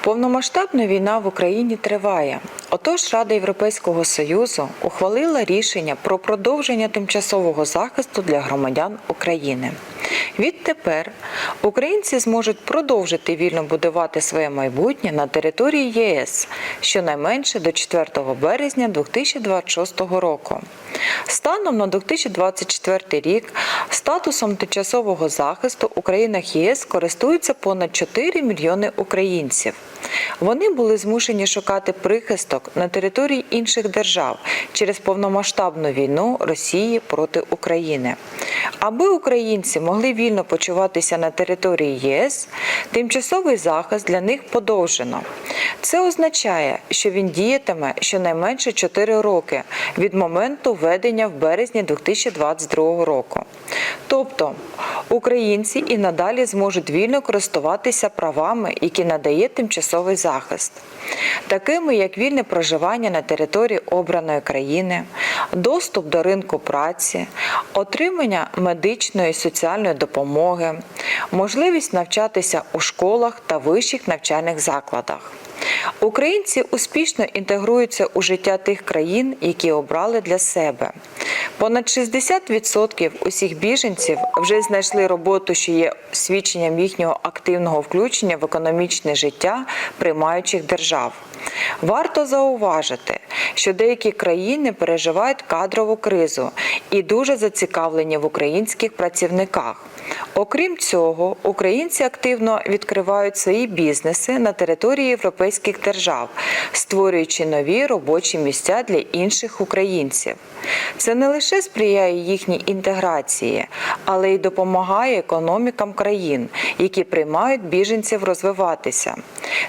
Повномасштабна війна в Україні триває. Отож, Рада Європейського Союзу ухвалила рішення про продовження тимчасового захисту для громадян України. Відтепер українці зможуть продовжити вільно будувати своє майбутнє на території ЄС щонайменше до 4 березня 2026 року. Станом на 2024 рік статусом тимчасового захисту у країнах ЄС користуються понад 4 мільйони українців. Вони були змушені шукати прихисток на території інших держав через повномасштабну війну Росії проти України. Аби українці могли вільно почуватися на території ЄС, тимчасовий захист для них подовжено. Це означає, що він діятиме щонайменше 4 роки від моменту введення в березні 2022 року. Тобто українці і надалі зможуть вільно користуватися правами, які надає тимчасовий захист, такими як вільне проживання на території обраної країни, доступ до ринку праці, отримання медичної і соціальної допомоги, можливість навчатися у школах та вищих навчальних закладах. Українці успішно інтегруються у життя тих країн, які обрали для себе. Понад 60% усіх біженців вже знайшли роботу, що є свідченням їхнього активного включення в економічне життя приймаючих держав. Варто зауважити, що деякі країни переживають кадрову кризу і дуже зацікавлені в українських працівниках. Окрім цього, українці активно відкривають свої бізнеси на території європейських держав, створюючи нові робочі місця для інших українців. Це не лише сприяє їхній інтеграції, але й допомагає економікам країн, які приймають біженців розвиватися.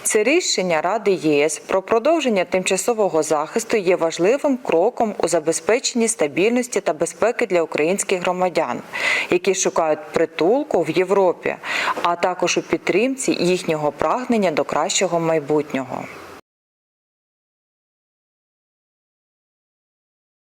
Це рішення Ради ЄС про продовження тимчасового захисту є важливим кроком у забезпеченні стабільності та безпеки для українських громадян, які шукають притулку в Європі, а також у підтримці їхнього прагнення до кращого майбутнього.